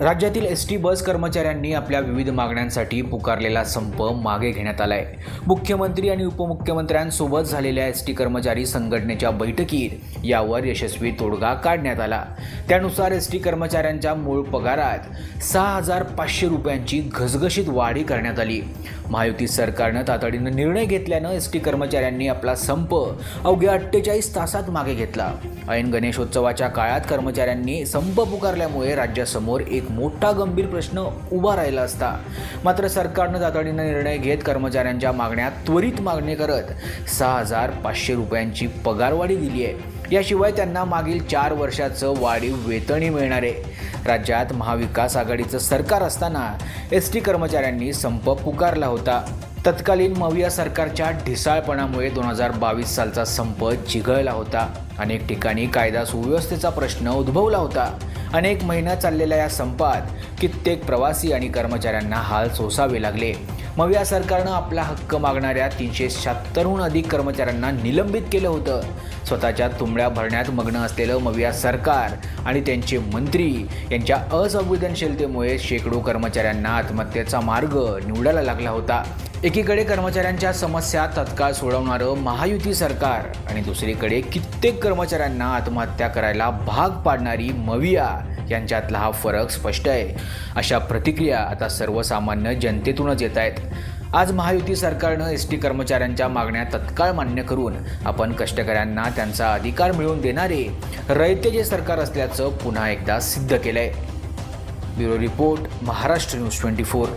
राज्यातील S T bus कर्मचाऱ्यांनी आपल्या विविध मागण्यांसाठी पुकारलेला संप मागे घेण्यात आला आहे मुख्यमंत्री आणि उपमुख्यमंत्र्यांसोबत झालेल्या एस टी कर्मचारी संघटनेच्या बैठकीत यावर यशस्वी तोडगा काढण्यात आला. त्यानुसार एस टी कर्मचाऱ्यांच्या मूळ पगारात सहा हजार पाचशे रुपयांची घसघशीत वाढी करण्यात आली. महायुती सरकारनं तातडीनं निर्णय घेतल्यानं एस टी कर्मचाऱ्यांनी आपला संप अवघ्या अठ्ठेचाळीस तासात मागे घेतला. ऐन गणेशोत्सवाच्या काळात कर्मचाऱ्यांनी संप पुकारल्यामुळे राज्यासमोर एक एक मोठा गंभीर प्रश्न उभा राहिला असता. मात्र सरकारनं तातडीनं निर्णय घेत कर्मचाऱ्यांच्या मागण्या त्वरित मागणी करत सहा हजार पाचशे रुपयांची पगारवाढी दिली आहे. याशिवाय त्यांना मागील चार वर्षाचं वाढीव वेतनही मिळणार आहे. राज्यात महाविकास आघाडीचं सरकार असताना एस टी कर्मचाऱ्यांनी संप पुकारला होता. तत्कालीन मविया सरकारच्या ढिसाळपणामुळे दोन हजार बावीस सालचा संप चिघळला होता. अनेक ठिकाणी कायदा सुव्यवस्थेचा प्रश्न उद्भवला होता. अनेक महिना चाललेल्या या संपात कित्येक प्रवासी आणि कर्मचाऱ्यांना हाल सोसावे लागले. मविया सरकारनं आपला हक्क मागणाऱ्या तीनशे शहात्तरहून अधिक कर्मचाऱ्यांना निलंबित केलं होतं. स्वतःच्या तुंबड्या भरण्यात मग्न असलेलं मविया सरकार आणि त्यांचे मंत्री यांच्या असंवेदनशीलतेमुळे शेकडो कर्मचाऱ्यांना आत्महत्येचा मार्ग निवडायला लागला होता. एकीकडे कर्मचाऱ्यांच्या समस्या तत्काळ सोडवणारं महायुती सरकार आणि दुसरीकडे कित्येक कर्मचाऱ्यांना आत्महत्या करायला भाग पाडणारी मविया यांच्यातला हा फरक स्पष्ट आहे. अशा प्रतिक्रिया आता सर्वसामान्य जनतेतूनच येत आहेत. आज महायुती सरकारनं एस टी कर्मचाऱ्यांच्या मागण्या तत्काळ मान्य करून आपण कष्टकऱ्यांना त्यांचा अधिकार मिळवून देणारे रयते जे सरकार असल्याचं पुन्हा एकदा सिद्ध केलंय. Bureau report Maharashtra news twenty four.